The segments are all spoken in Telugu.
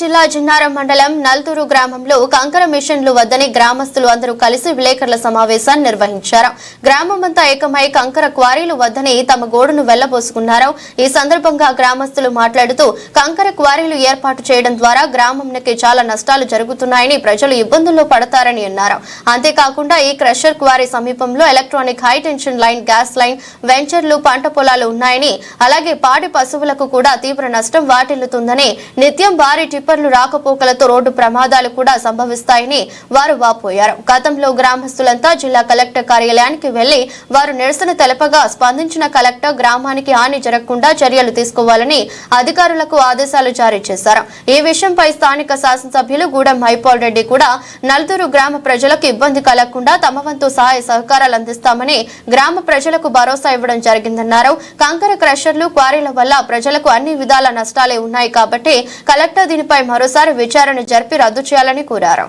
జిల్లా చిన్నారం మండలం నల్తూరు గ్రామంలో కంకర మిషన్లు వద్దని గ్రామస్తులు అందరూ కలిసి విలేకరుల సమావేశాన్ని నిర్వహించారు. గ్రామమంతా ఏకమై కంకర క్వారీలు వద్దని తమ గోడును వెళ్ళబోసుకున్నారు ఈ సందర్భంగా గ్రామస్తులు మాట్లాడుతూ కంకర క్వారీలు ఏర్పాటు చేయడం ద్వారా గ్రామంకి చాలా నష్టాలు జరుగుతున్నాయని ప్రజలు ఇబ్బందుల్లో పడతారని అన్నారు. అంతేకాకుండా ఈ క్రషర్ క్వారీ సమీపంలో electronic high tension line gas line వెంచర్లు పంట పొలాలు ఉన్నాయని అలాగే పాడి పశువులకు కూడా తీవ్ర నష్టం వాటిల్లుతుందని నిత్యం భారీ టిప్పర్లు రాకపోకలతో రోడ్డు ప్రమాదాలు కూడా సంభవిస్తాయని వారు వాపోయారు. గతంలో గ్రామస్తులంతా జిల్లా కలెక్టర్ కార్యాలయానికి వెళ్ళి వారు నిరసన తెలపగా స్పందించిన కలెక్టర్ గ్రామానికి హాని జరగకుండా చర్యలు తీసుకోవాలని అధికారులకు ఆదేశాలు జారీ చేశారు. ఈ విషయంపై స్థానిక శాసనసభ్యులు గూడెం హైపాల్ రెడ్డి కూడా నలుగురు గ్రామ ప్రజలకు ఇబ్బంది కలగకుండా తమ వంతు సహాయ సహకారాలు అందిస్తామని గ్రామ ప్రజలకు భరోసా ఇవ్వడం జరిగిందన్నారు. కంకర క్రషర్లు క్వారీల వల్ల ప్రజలకు అన్ని విధాల నష్టాలే ఉన్నాయి కాబట్టి కలెక్టర్ దీనిపై మరోసారి విచారణ జరిపి రద్దు చేయాలని కోరారు.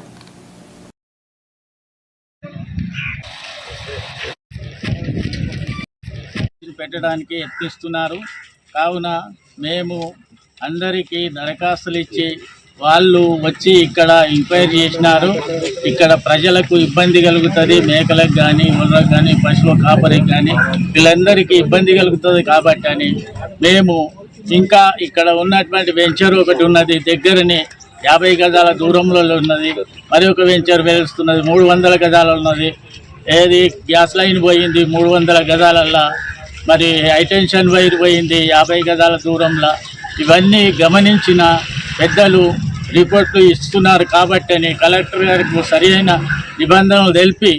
పెట్టడానికి యత్నిస్తున్నారు. కావున మేము అందరికీ దరఖాస్తులు ఇచ్చి వాళ్ళు వచ్చి ఇక్కడ ఎంక్వైరీ చేసినారు. ఇక్కడ ప్రజలకు ఇబ్బంది కలుగుతుంది మేకలకు కానీ ముర్రకు కానీ పశువు కాపరికి కానీ వీళ్ళందరికీ ఇబ్బంది కలుగుతుంది కాబట్టి అని మేము ఇంకా ఇక్కడ ఉన్నటువంటి వెంచర్ ఒకటి ఉన్నది దగ్గరనే యాభై గజాల దూరంలో ఉన్నది మరి ఒక వెంచర్ వెలుస్తున్నది మూడు వందల గజాలు ఉన్నది. ఏది గ్యాస్ లైన్ పోయింది మూడు వందల గజాలల్లా మరి హైటెన్షన్ వైర్ పోయింది యాభై గజాల దూరంలో. ఇవన్నీ గమనించిన పెద్దలు రిపోర్ట్లు ఇస్తున్నారు కాబట్టి కలెక్టర్ గారికి సరైన నిబంధనలు తెలిపి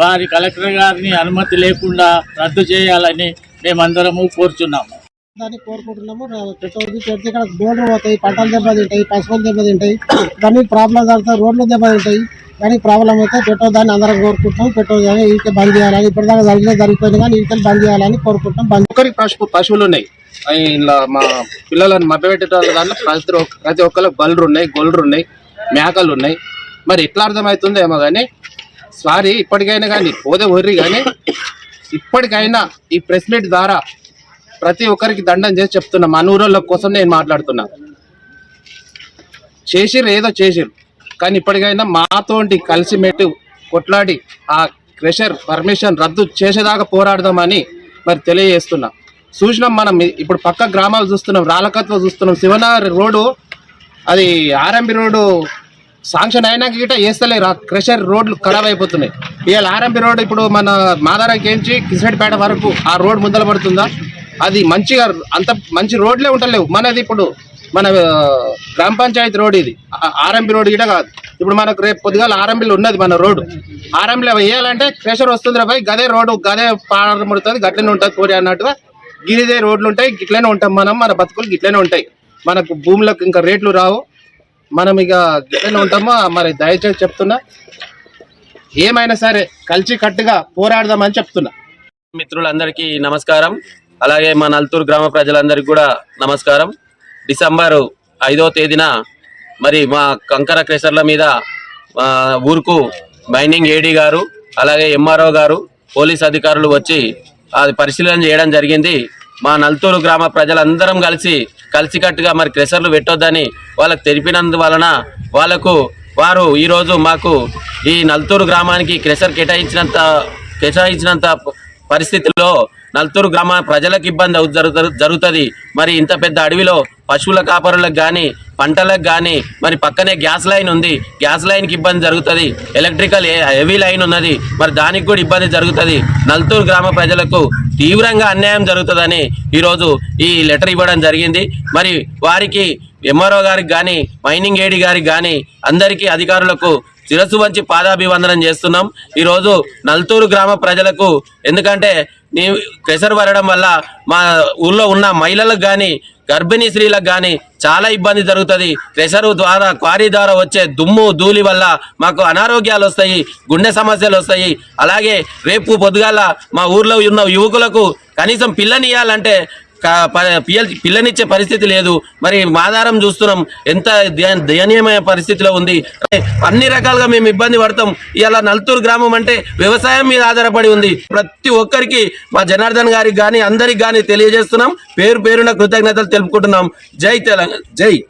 వారి కలెక్టర్ గారిని అనుమతి లేకుండా రద్దు చేయాలని మేమందరము కోరుచున్నాము. దాన్ని కోరుకుంటున్నాము. ప్రతి పెడితే ఇక్కడ బోర్డులు పోతాయి పంటలు దెబ్బతింటాయి పశువులు దెబ్బతింటాయి. దాన్ని ప్రాబ్లం కలుగుతాయి రోడ్లు దెబ్బతింటాయి. కానీ ప్రాబ్లం అయితే పెట్రోల్ దాన్ని అందరం కోరుకుంటాం పెట్రోల్ కానీ ఇంకే బంద్ చేయాలని ఇప్పటిదాకా జరిగినా జరిగిపోయింది కానీ ఇంకే బంద్ చేయాలని కోరుకుంటాం బంద్ ఒక్కరికి పశువు పశువులు ఉన్నాయి. ఇలా మా పిల్లలను మభ్యపెట్టే దాంట్లో ప్రతి ఒక్క- ప్రతి ఒక్కరికి బల్లు ఉన్నాయి గొల్లు ఉన్నాయి మేకలు ఉన్నాయి. మరి ఎట్లా అర్థమవుతుందేమో కానీ సారీ ఇప్పటికైనా కానీ పోదే ఒర్రి కానీ ఇప్పటికైనా ఈ ప్రెస్ మీట్ ద్వారా ప్రతి ఒక్కరికి దండం చేసి చెప్తున్నా మన కోసం నేను మాట్లాడుతున్నా. చేసిర్రు ఏదో చేసిర్రు. కానీ ఇప్పటికైనా మాతోటి కలిసి మెట్టు కొట్లాడి ఆ క్రెషర్ పర్మిషన్ రద్దు చేసేదాకా పోరాడదామని మరి తెలియజేస్తున్నా. చూసినాం మనం ఇప్పుడు పక్క గ్రామాలు చూస్తున్నాం రాలకత్వ చూస్తున్నాం. శివనగర్ రోడ్డు అది ఆర్ఎంబి రోడ్డు శాంక్షన్ అయినాక గిట వేస్తలేరు ఆ క్రెషర్ రోడ్లు ఖరాబ్ అయిపోతున్నాయి. ఇవాళ ఆర్ఎంబి రోడ్ ఇప్పుడు మన మాదారాకేంచి కిసెడ్పేట వరకు ఆ రోడ్ ముందల పడుతుందా? అది మంచిగా అంత మంచి రోడ్లే ఉంటలేవు. మనది ఇప్పుడు మన గ్రామ పంచాయతీ రోడ్ ఇది. ఆర్ఎంపి రోడ్ గిట కాదు. ఇప్పుడు మనకు రేపు పొద్దుగాల ఆర్ఎంబిలో ఉన్నది మన రోడ్డు. ఆర్ఎంబిలో వేయాలంటే క్రెషర్ వస్తుంది రా గదే రోడ్డు గదే పాడముడుతుంది గట్లనే ఉంటుంది కోరి అన్నట్టుగా గిరిదే రోడ్లు ఉంటాయి గిట్లనే ఉంటాం మనం మన బతుకులు గిట్లనే ఉంటాయి. మనకు భూములకు ఇంకా రేట్లు రావు. మనం ఇక గిట్లనే ఉంటామో. మరి దయచేసి చెప్తున్నా ఏమైనా సరే కలిసి కట్టుగా పోరాడదామని చెప్తున్నా. మిత్రులందరికీ నమస్కారం. అలాగే మా నల్తూరు గ్రామ ప్రజలందరికీ కూడా నమస్కారం. డిసెంబరు ఐదో తేదీన మరి మా కంకర క్రెషర్ల మీద ఊరుకు మైనింగ్ ఏడీ గారు అలాగే ఎంఆర్ఓ గారు పోలీస్ అధికారులు వచ్చి అది పరిశీలన చేయడం జరిగింది. మా నల్తూరు గ్రామ ప్రజలందరం కలిసి కలిసికట్టుగా మరి క్రెషర్లు పెట్టొద్దని వాళ్ళకు తెలిపినందు వలన వాళ్ళకు వారు ఈరోజు మాకు ఈ నల్తూరు గ్రామానికి క్రెషర్ కేటాయించినంత కేటాయించినంత పరిస్థితిలో పరిస్థితుల్లో నల్తూరు గ్రామ ప్రజలకు ఇబ్బంది అవు- జరుగుతుంది. మరి ఇంత పెద్ద అడవిలో పశువుల కాపరులకు కానీ పంటలకు కానీ మరి పక్కనే గ్యాస్ లైన్ ఉంది. గ్యాస్ లైన్కి ఇబ్బంది జరుగుతుంది. ఎలక్ట్రికల్ హెవీ లైన్ ఉన్నది. మరి దానికి కూడా ఇబ్బంది జరుగుతుంది. నల్తూరు గ్రామ ప్రజలకు తీవ్రంగా అన్యాయం జరుగుతుందని ఈరోజు ఈ లెటర్ ఇవ్వడం జరిగింది. మరి వారికి ఎంఆర్ఓ గారికి కానీ మైనింగ్ ఏడి గారికి కానీ అందరికీ అధికారులకు శిరస్సు వంచి పాదాభివందనం చేస్తున్నాం. ఈరోజు నల్తూరు గ్రామ ప్రజలకు ఎందుకంటే ప్రెషర్ పడడం వల్ల మా ఊళ్ళో ఉన్న మహిళలకు కానీ గర్భిణీ స్త్రీలకు కానీ చాలా ఇబ్బంది జరుగుతుంది. ప్రెషర్ ద్వారా క్వారీ ద్వారా వచ్చే దుమ్ము ధూళి వల్ల మాకు అనారోగ్యాలు వస్తాయి గుండె సమస్యలు వస్తాయి. అలాగే రేపు పొద్దుగాల మా ఊర్లో ఉన్న యువకులకు కనీసం పిల్లనియాలంటే పిల్ల- పిల్లనిచ్చే పరిస్థితి లేదు. మరి మాదారం చూస్తున్నాం. ఎంత దయ- దయనీయమైన పరిస్థితిలో ఉంది. అన్ని రకాలుగా మేము ఇబ్బంది పడతాం. ఇలా నల్తూరు గ్రామం అంటే వ్యవసాయం మీద ఆధారపడి ఉంది. ప్రతి ఒక్కరికి మా జనార్దన్ గారికి కానీ అందరికి కానీ తెలియజేస్తున్నాం. పేరు పేరున కృతజ్ఞతలు తెలుపుకుంటున్నాం. జై తెలంగాణ జై.